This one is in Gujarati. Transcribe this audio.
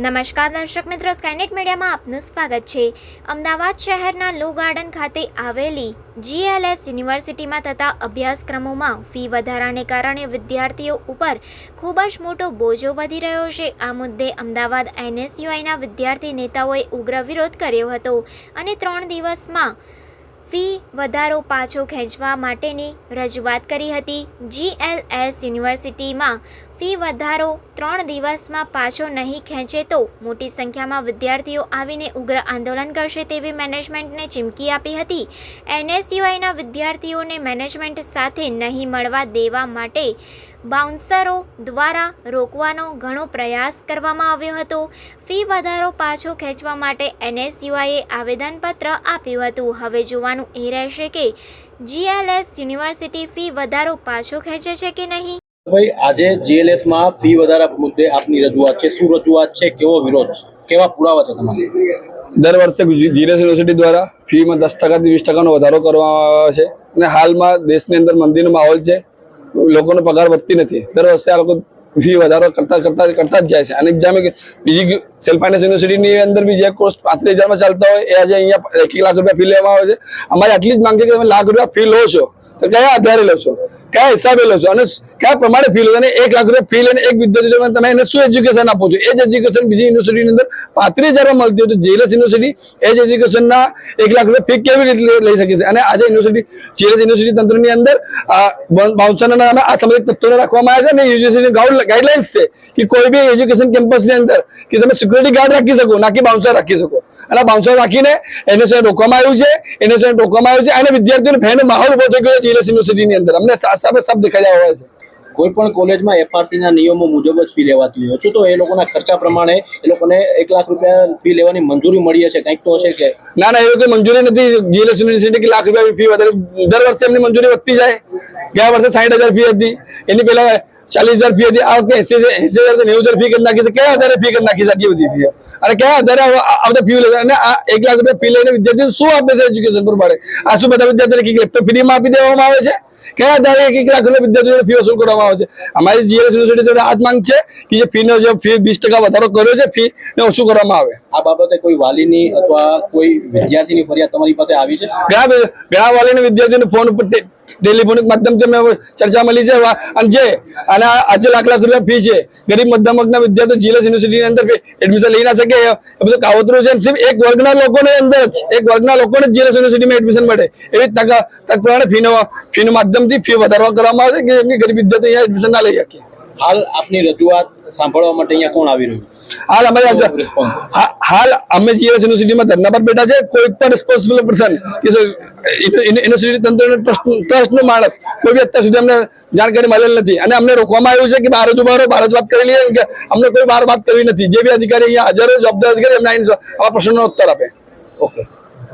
નમસ્કાર દર્શક મિત્રો સ્કાયનેટ મીડિયામાં આપનું સ્વાગત છે. અમદાવાદ શહેરના લો ગાર્ડન ખાતે આવેલી જીએલએસ યુનિવર્સિટીમાં થતા અભ્યાસક્રમોમાં ફી વધારાને કારણે વિદ્યાર્થીઓ ઉપર ખૂબ જ મોટો બોજો વધી રહ્યો છે. આ મુદ્દે અમદાવાદ એનએસયુઆઈના વિદ્યાર્થી નેતાઓએ ઉગ્ર વિરોધ કર્યો હતો અને ત્રણ દિવસમાં ફી વધારો પાછો ખેંચવા માટેની રજૂઆત કરી હતી. જીએલએસ યુનિવર્સિટીમાં ફી વધારો ત્રણ દિવસમાં પાછો નહીં ખેંચે તો મોટી સંખ્યામાં વિદ્યાર્થીઓ આવીને ઉગ્ર આંદોલન કરશે તેવી મેનેજમેન્ટને ચીમકી આપી હતી. એનએસયુઆઈના વિદ્યાર્થીઓને મેનેજમેન્ટ સાથે નહીં મળવા દેવા માટે બાઉન્સરો દ્વારા રોકવાનો ઘણો પ્રયાસ કરવામાં આવ્યો હતો. ફી વધારો પાછો ખેંચવા માટે એનએસયુઆઈએ આવેદનપત્ર આપ્યું હતું. હવે જોવાનું એ રહેશે કે જીએલએસ યુનિવર્સિટી ફી વધારો પાછો ખેંચે છે કે નહીં? ભાઈ, આજે જીએલએસમાં ફી વધારા મુદ્દે આપની રજૂઆત છે. શું રજૂઆત છે? કેવો વિરોધ છે? કેવા પુરાવા છે તમારે? દર વર્ષે જીરેસ યુનિવર્સિટી દ્વારા ફીમાં દસ ટકાથી વીસ ટકાનો વધારો કરવામાં આવે છે અને હાલમાં દેશની અંદર મંદીનો માહોલ છે. લોકોનો પગાર વધતી નથી. દર વર્ષે આ લોકો ફી વધારો કરતા કરતા કરતા જ જાય છે. અને એક્ઝામે બીજી સેલ્ફ ફાઇનાન્સ યુનિવર્સિટીની અંદર બી જે કોર્સ પાંત્રીસ હજારમાં ચાલતા હોય, એ આજે અહીંયા એક લાખ રૂપિયા ફી લેવામાં આવે છે. અમારી આટલી જ માંગ છે કે લાખ રૂપિયા ફી લો છો. તો કયા આધારે લો છો કયા હિસાબે લો છો? અને કયા પ્રમાણે ફી લો અને એક લાખ રૂપિયા ફી લઈને એક વિદ્યાર્થી તમે એને શું એજ્યુકેશન આપો છો? એ જ એજ્યુકેશન બીજી યુનિવર્સિટીની અંદર પાંત્રીસ હજારમાં મળતી હોય તો જેલસ યુનિવર્સિટી એ જ એજ્યુકેશનના એક લાખ રૂપિયા ફી કેવી રીતે લઈ શકે છે? અને આજે યુનિવર્સિટી જેલસ યુનિવર્સિટી તંત્રની અંદર બાઉન્સરના નામે આ સંબંધિત તત્વોને રાખવામાં આવ્યા છે અને યુનિવર્સિટી ગાઈડલાઇન્સ છે કે કોઈ બી એજ્યુકેશન કેમ્પસની અંદર કે તમે સિક્યુરિટી ગાર્ડ રાખી શકો, ના કે બાઉન્સર રાખી શકો. અને બાઉન્સર રાખીને એને સાથે રોકવામાં આવ્યું છે એને સાથે રોકવામાં આવ્યું છે અને વિદ્યાર્થીઓને ફેન માહોલ ઊભો થઈ ગયો છે યુનિવર્સિટીની અંદર. અમને સામે સબ દેખાઈ રહ્યા હોય છે. કોઈ પણ કોલેજમાં એફઆરસી ના નિયમો મુજબ જ ફી લેવાતી હોય. છે તો એ લોકોના ખર્ચા પ્રમાણે એ લોકોને એક લાખ રૂપિયા ફી લેવાની મંજૂરી મળી હશે. કંઈક તો હશે કે? ના ના એવી કોઈ મંજૂરી નથી. જીએલએસ યુનિવર્સિટી લાખ રૂપિયા ફી વધારે દર વર્ષે એમની મંજૂરી વધતી જાય. ગયા વર્ષે સાઠ હજાર ફી હતી. એની પહેલા ચાલીસ હજાર ફી હતી. આ વખતે એસી એસી હજાર નેવું હજાર ફી કરી નાખી છે. કયા વધારે ફી કરી નાખી છે આટલી બધી ફી અને કયા આધારે આ આ બધા ફી લે અને આ એક લાખ રૂપિયા ફી લઈને વિદ્યાર્થીઓ શું આપે છે એજ્યુકેશન પર પડે આ શું બધા વિદ્યાર્થીઓને લેપટોપ ફ્રીમાં આપી દેવામાં આવે છે. કયા આધારે એક એક લાખ રૂપિયા વિદ્યાર્થીઓને ફી વસૂલ કરવામાં આવે છે? અમારી જીએસ યુનિવર્સિટી દ્વારા આ જ માંગ છે કે જે ફીનો જે ફી વીસ ટકા વધારો કર્યો છે ફી ને ઓછું કરવામાં આવે. આ બાબતે કોઈ વાલીની અથવા કોઈ વિદ્યાર્થીની ફરિયાદ તમારી પાસે આવી છે? ઘણા બધા- વાલીને વિદ્યાર્થીને ફોન ઉપર ટેલિફોનિક માધ્યમથી અમે ચર્ચા મળી છે અને જે અને આજે લાખ લાખ રૂપિયા ફી છે. ગરીબ મધ્યમ વર્ગના વિદ્યાર્થીઓ જીએસ યુનિવર્સિટીની અંદર એડમિશન લઈ ના શકે એ બધું કાવતરું છે સિર્ફ એક વર્ગના લોકોને અંદર જ એક વર્ગના લોકોને જીએસ યુનિવર્સિટીમાં એડમિશન મળે. એવી તક તક પ્રમાણે ફીનો ફીના માધ્યમથી ફી વધારવા કરવામાં આવે કે એમની ગરીબ વિદ્યાર્થી અહીંયા એડમિશન ના લઈ શકે? હાલ આપની રજૂઆત સાંભળવા માટે અહીંયા કોણ આવી રહ્યું હાલ હા- હાલ અમે જીએસ યુનિવર્સિટીમાં ધરના પર બેઠા છે કોઈ પણ રિસ્પોન્સિબલ પર્સન યુનિવર્સિટી તંત્ર ટ્રસ્ટનો માણસ કોઈ બી અત્યાર સુધી અમને જાણકારી મળેલ નથી. અને અમને રોકવામાં આવ્યું છે કે બહાર જ ઊભા રહો બહાર જ વાત કરી લઈએ કે અમને કોઈ બહાર વાત કરવી નથી. જે બી અધિકારી અહીંયા હાજર જવાબદાર અધિકારી એમને આવીને આવા પ્રશ્નનો ઉત્તર આપે. ઓકે